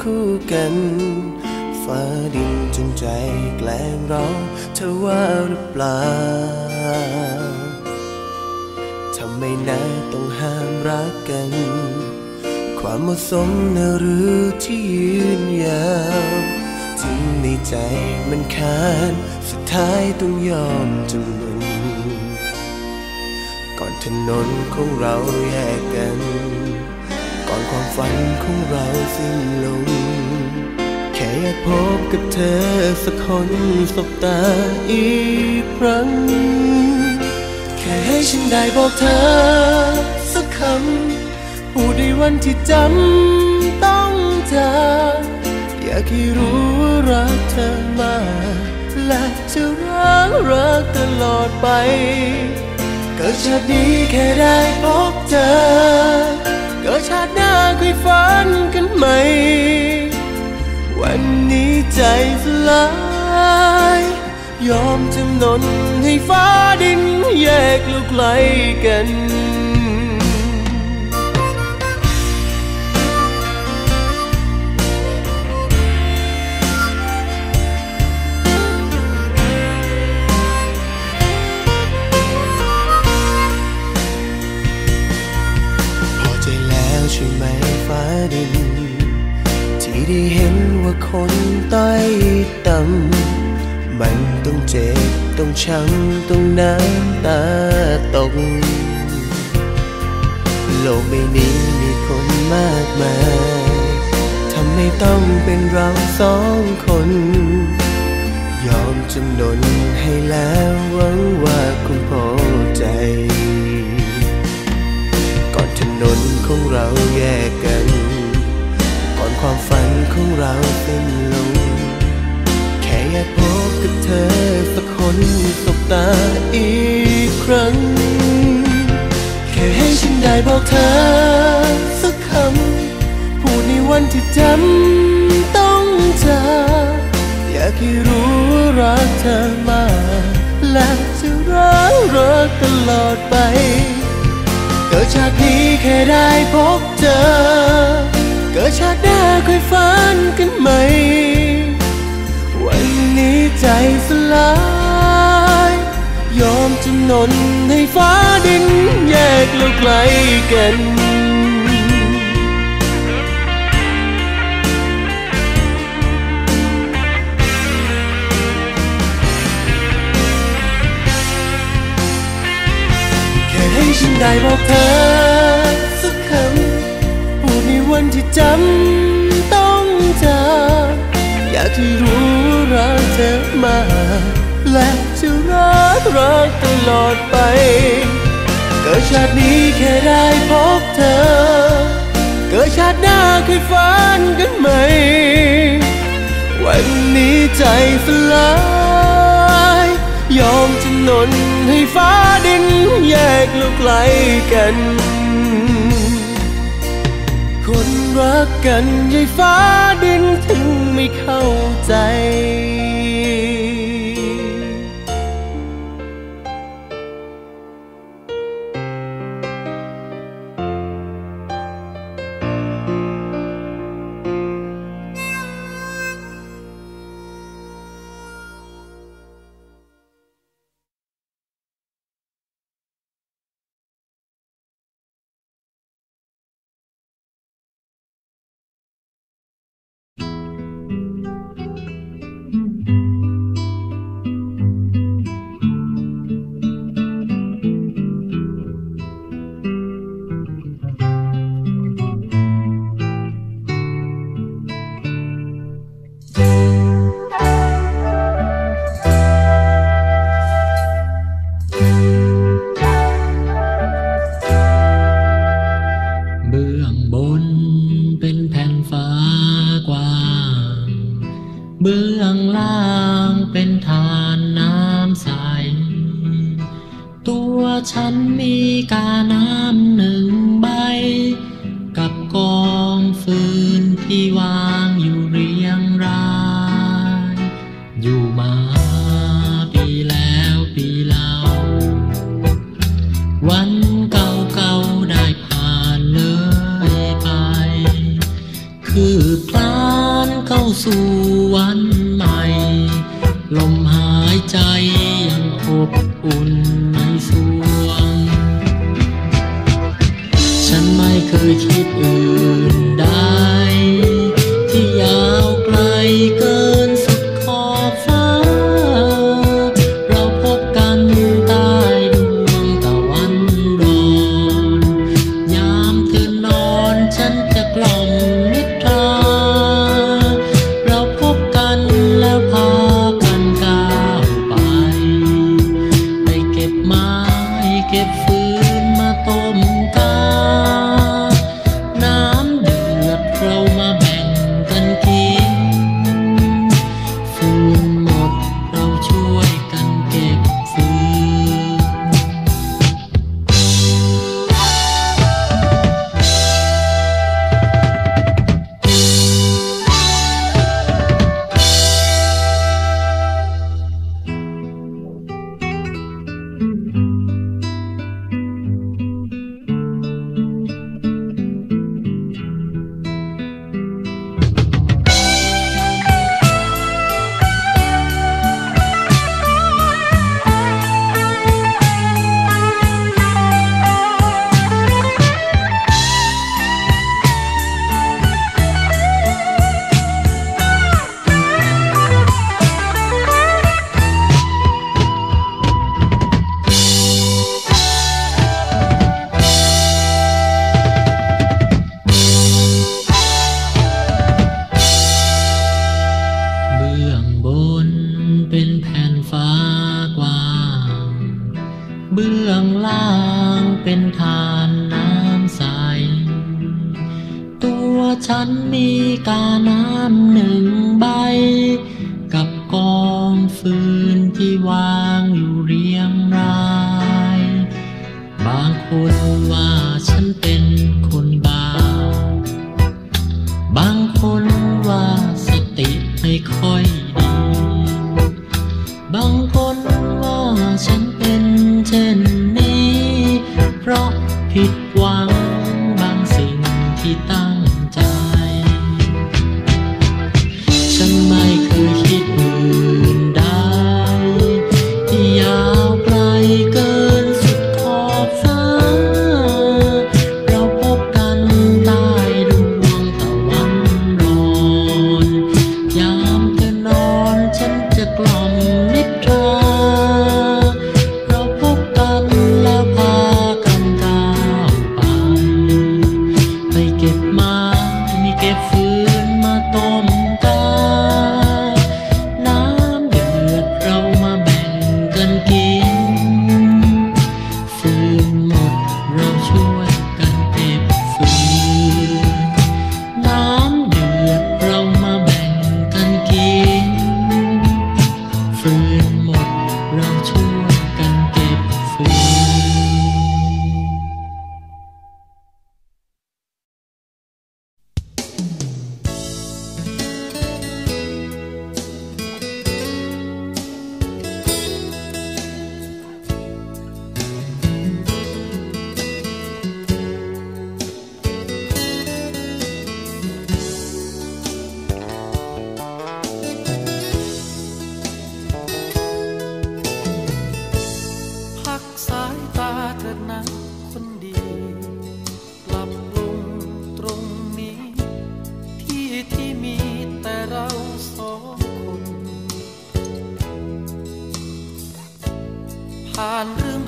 คู่กันฟ้าดินจงใจแกล้งเราเธอว่าหรือเปล่าทำไมนะต้องห้ามรักกัน ความเหมาะสมนะหรือที่ยืนยาวถึงในใจมันคานสุดท้ายต้องยอมจำนนก่อนถนนของเราแยกกัน ก่อนความฝันของเราสิ้นลง แค่อยากพบกับเธอสักคนสบตาอีกครั้ง แค่ให้ฉันได้บอกเธอสักคำพูดในวันที่จำต้องจาอยากให้รู้ว่ารักเธอมากและจะรักรักตลอดไป เกิดชาตินี้แค่ได้พบเธอ นนให้ฟ้าดินแยกลูกไกลกันพอใจแล้วใช่ไหมฟ้าดิน ที่ได้เห็นว่าคนใต้ต่ำ มันต้องเจ็บ ต้องช้ำ ต้องน้ำตาตก โลกใบนี้มีคนมากมาย ทำให้ต้องเป็นเราสองคน ยอมจำนนให้แล้วหวังว่าคงพอใจก่อนถนนของเราแยกกัน ก่อนความฝันของเราสิ้น อสักคนสบตาอีกครั้ง แค่ให้ฉันได้บอกเธอสักคำ พูดในวันที่จำต้องจากอยากให้รู้ว่ารักเธอมากและจะรักรักตลอดไป เกิดชาตินี้แค่ได้พบเจอ เกิดชาติหน้าค่อยฝันกันไหม นนี้ใจสลาย ยอมจำนนให้ฟ้าดินแยกเราไกลกันแค่ให้ฉันได้บอกเธอสักคำพูดในวันที่จำต้องจากอยากให้รู้ มา และจะรักรักตลอดไป เกิดชาตินี้แค่ได้พบเธอ เกิดชาติหน้าเคยฝันกันไหม วันนี้ใจสลาย ยอมจำนนให้ฟ้าดินแยกเราไกลกันคนรักกันยายฟ้าดินถึงไม่เข้าใจ ฉันมีกาน้ำหนึ่งใบ กับกองฟืนที่วางอยู่เรียงราย อยู่มาปีแล้วปีเล่าวันเก่าๆได้ผ่านเลยไป คือพลานเข้าสู่วันใหม่ ลมหายใจยังอบอุ่น encourage it. เบื้องล่างเป็นทานน้ำใส ตัวฉันมีกาน้ำหนึ่งใบ กับกองฟืนที่วางอยู่เรียงราย บางคนว่าฉันเป็นคนบ้า บางคนว่าสติไม่ค่อยดี บาง ผิด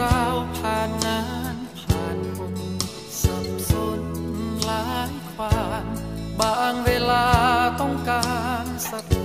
ราวผ่านนานผ่านมนสับสนหลายความ บางเวลาต้องการสัก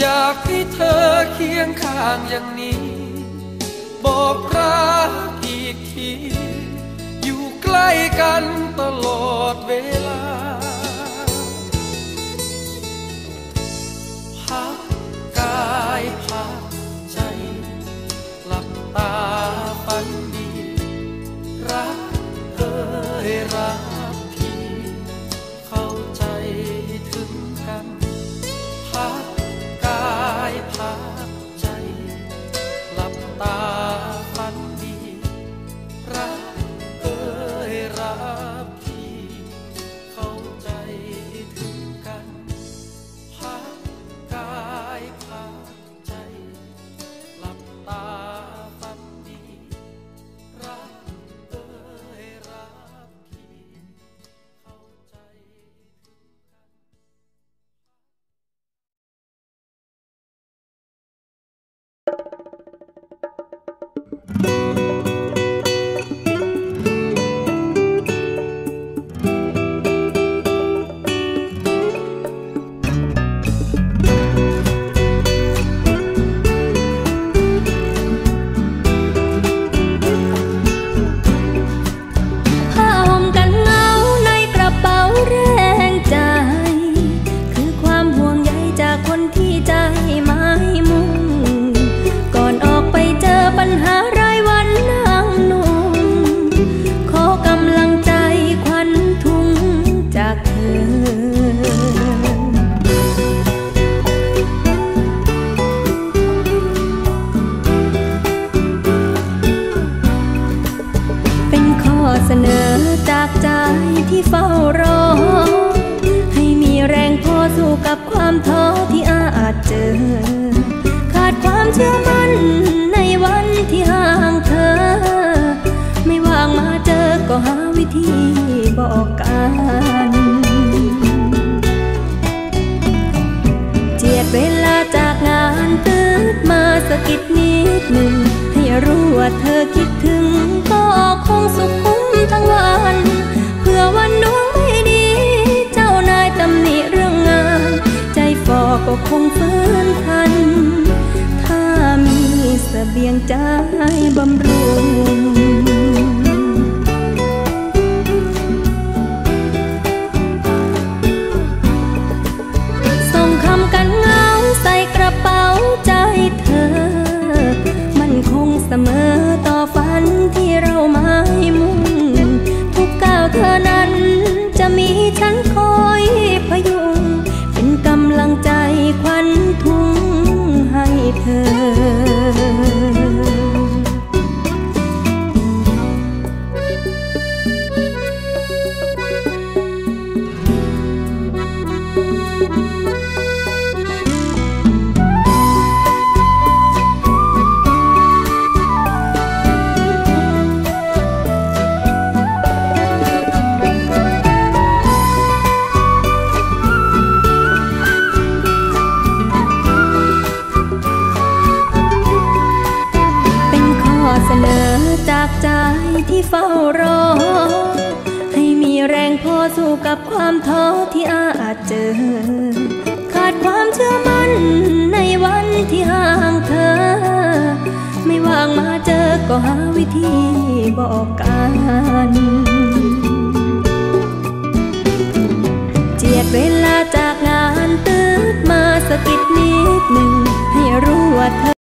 อยากให้เธอเคียงข้างอย่างนี้ บอกรักอีกที อยู่ใกล้กันตลอดเวลา รอ ให้มีแรงพอสู้กับความท้อที่อาจเจอ ขาดความเชื่อมั่นในวันที่ห่างเธอ ไม่ว่างมาเจอก็หาวิธีบอกกันเจียดเวลาจากงานตื่นมาสะกิดนิดหนึ่ง เสบียงใจบำรุง จากใจที่เฝ้ารอ ให้มีแรงพอสู้กับความท้อที่อาจเจอ ขาดความเชื่อมั่นในวันที่ห่างเธอ ไม่ว่างมาเจอก็หาวิธีบอกกันเจียดเวลาจากงานตื่นมาสะกิดนิดหนึ่งให้รู้ว่าเธอ